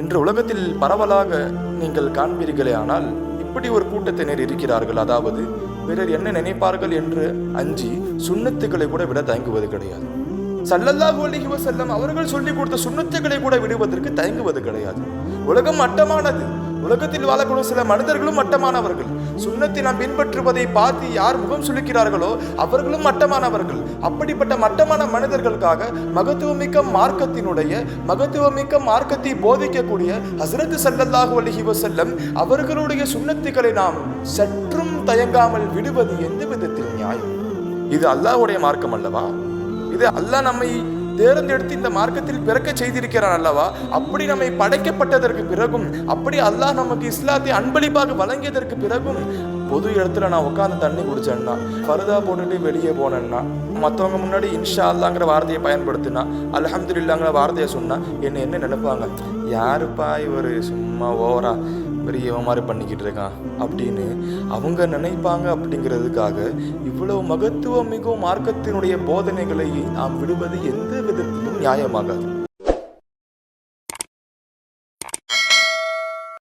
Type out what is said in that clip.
இன்று உலகத்தில் பரவலாக நீங்கள் காண்பீர்களே ஆனால் இப்படி ஒரு கூட்டத்தினர் இருக்கிறார்கள். அதாவது பிறர் என்ன நினைப்பார்கள் என்று அஞ்சி சுண்ணத்துக்களை கூட விட தயங்குவது கிடையாது. சல்லல்லாஹு அலிஹி வசல்லம் அவர்கள் சொல்லிக் கொடுத்த சுண்ணத்துக்களை கூட விடுவதற்கு தயங்குவது கிடையாது. உலகம் மட்டமானது. உலகத்தில் வாழக்கூடிய சில மனிதர்களும் மட்டமானவர்கள். சுண்ணத்தை நாம் பின்பற்றுவதை பார்த்து யார் முகம் சுளிக்கிறார்களோ அவர்களும் மட்டமானவர்கள். அப்படிப்பட்ட மட்டமான மனிதர்களுக்காக மகத்துவமிக்க மார்க்கத்தினுடைய மகத்துவமிக்க மார்க்கத்தை போதிக்கக்கூடிய ஹசரத் சல்லல்லாஹு அலைஹி வசல்லம் அவர்களுடைய சுண்ணத்துக்களை நாம் சற்றும் தயங்காமல் விடுவது எந்த விதத்தில் நியாயம். இது அல்லாஹ்வுடைய மார்க்கம் அல்லவா? இது அல்லாஹ் நம்மை தேர்ந்தெடுத்து இந்த மார்க்கத்தில் பிறக்க செய்திருக்கிறான் அல்லவா? அப்படி நம்மை படைக்கப்பட்டதற்கு பிறகும் அப்படி அல்லாஹ் நமக்கு இஸ்லாத்தை அன்பளிப்பாக வழங்கியதற்கு பிறகும் பொது இடத்துல நான் உட்காந்து தண்ணி குடிச்சேன்னா ஃபர்தா போட்டுட்டு வெளியே போனேன்னா மற்றவங்க முன்னாடி இன்ஷா அல்லாங்கிற வார்த்தையை பயன்படுத்தினா அலஹமதுல்லாங்கிற வார்த்தையை சொன்னா என்ன என்ன நினைப்பாங்க? யாருப்பா இவர்? சும்மா ஓவரா? பெரிய மாதிரி பண்ணிக்கிட்டு இருக்கான் அப்படின்னு அவங்க நினைப்பாங்க அப்படிங்கிறதுக்காக இவ்வளவு மகத்துவம் மிகவும் மார்க்கத்தினுடைய போதனைகளை நாம் விடுவது எந்த விதத்திலும் நியாயமாகாது.